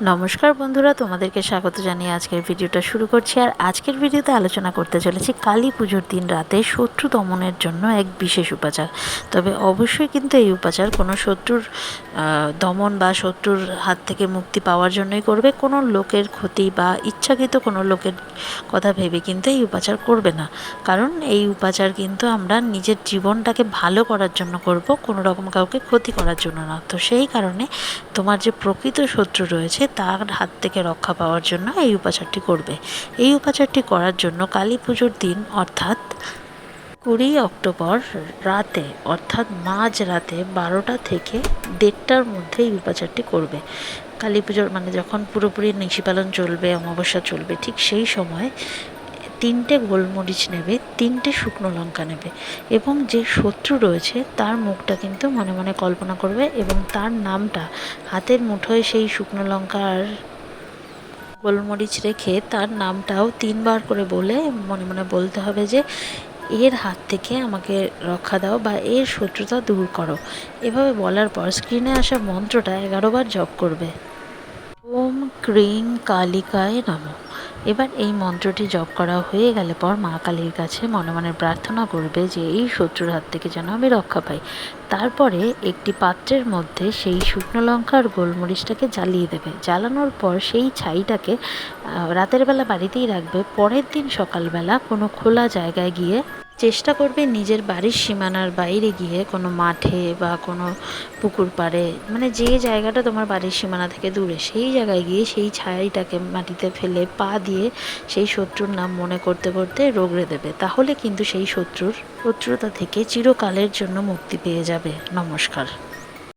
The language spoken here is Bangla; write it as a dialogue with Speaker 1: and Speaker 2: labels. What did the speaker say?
Speaker 1: নমস্কার বন্ধুরা, তোমাদেরকে স্বাগত জানিয়ে আজকের ভিডিওটা শুরু করছি। আর আজকের ভিডিওতে আলোচনা করতে চলেছি কালী পুজোর দিন রাতে শত্রু দমনের জন্য এক বিশেষ উপাচার। তবে অবশ্যই কিন্তু এই উপাচার কোনো শত্রুর দমন বা শত্রুর হাত থেকে মুক্তি পাওয়ার জন্যই করবে। কোনো লোকের ক্ষতি বা ইচ্ছাকৃত কোনো লোকের কথা ভেবে কিন্তু এই উপাচার করবে না। কারণ এই উপাচার কিন্তু আমরা নিজের জীবনটাকে ভালো করার জন্য করব, কোনো রকম কাউকে ক্ষতি করার জন্য না। তো সেই কারণে তোমার যে প্রকৃত শত্রু রয়েছে তার হাত থেকে রক্ষা পাওয়ার জন্য এই উপাচারটি করবে। এই উপাচারটি করার জন্য কালী পুজোর দিন, অর্থাৎ কুড়ি অক্টোবর রাতে, অর্থাৎ মাঝ রাতে বারোটা থেকে দেড়টার মধ্যে এই উপাচারটি করবে। কালী পুজোর মানে যখন পুরোপুরি নিশি পালন চলবে, অমাবস্যা চলবে, ঠিক সেই সময় তিনটে গোলমরিচ নেবে, তিনটে শুকনো লঙ্কা নেবে এবং যে শত্রু রয়েছে তার মুখটা কিন্তু মনে মনে কল্পনা করবে এবং তার নামটা হাতের মুঠোয় সেই শুকনো লঙ্কা আর গোলমরিচ রেখে তার নামটাও তিনবার করে বলে মনে মনে বলতে হবে যে, এর হাত থেকে আমাকে রক্ষা দাও বা এর শত্রুতা দূর করো। এভাবে বলার পর স্ক্রিনে আসা মন্ত্রটা এগারোবার জপ করবে। ওম ক্রিং কালিকায় নমঃ। এবার এই মন্ত্রটি জপ করা হয়ে গেলে পর মা কালীর কাছে মনে মনে প্রার্থনা করবে যে এই শত্রুর হাত থেকে যেন আমি রক্ষা পাই। তারপরে একটি পাত্রের মধ্যে সেই শুকনো লঙ্কা আর গোলমরিচটাকে জ্বালিয়ে দেবে। জ্বালানোর পর সেই ছাইটাকে রাতের বেলা বাড়িতেই রাখবে। পরের দিন সকালবেলা কোনো খোলা জায়গায় গিয়ে চেষ্টা করবে নিজের বাড়ির সীমানার বাইরে গিয়ে কোনো মাঠে বা কোনো পুকুর পাড়ে মানে যে জায়গাটা তোমার বাড়ির সীমানা থেকে দূরে, সেই জায়গায় গিয়ে সেই ছাইটাকে মাটিতে ফেলে পা দিয়ে সেই শত্রুর নাম মনে করতে করতে রগড়ে দেবে। তাহলে কিন্তু সেই শত্রুর, শত্রুতা থেকে চিরকালের জন্য মুক্তি পেয়ে যাবে। নমস্কার।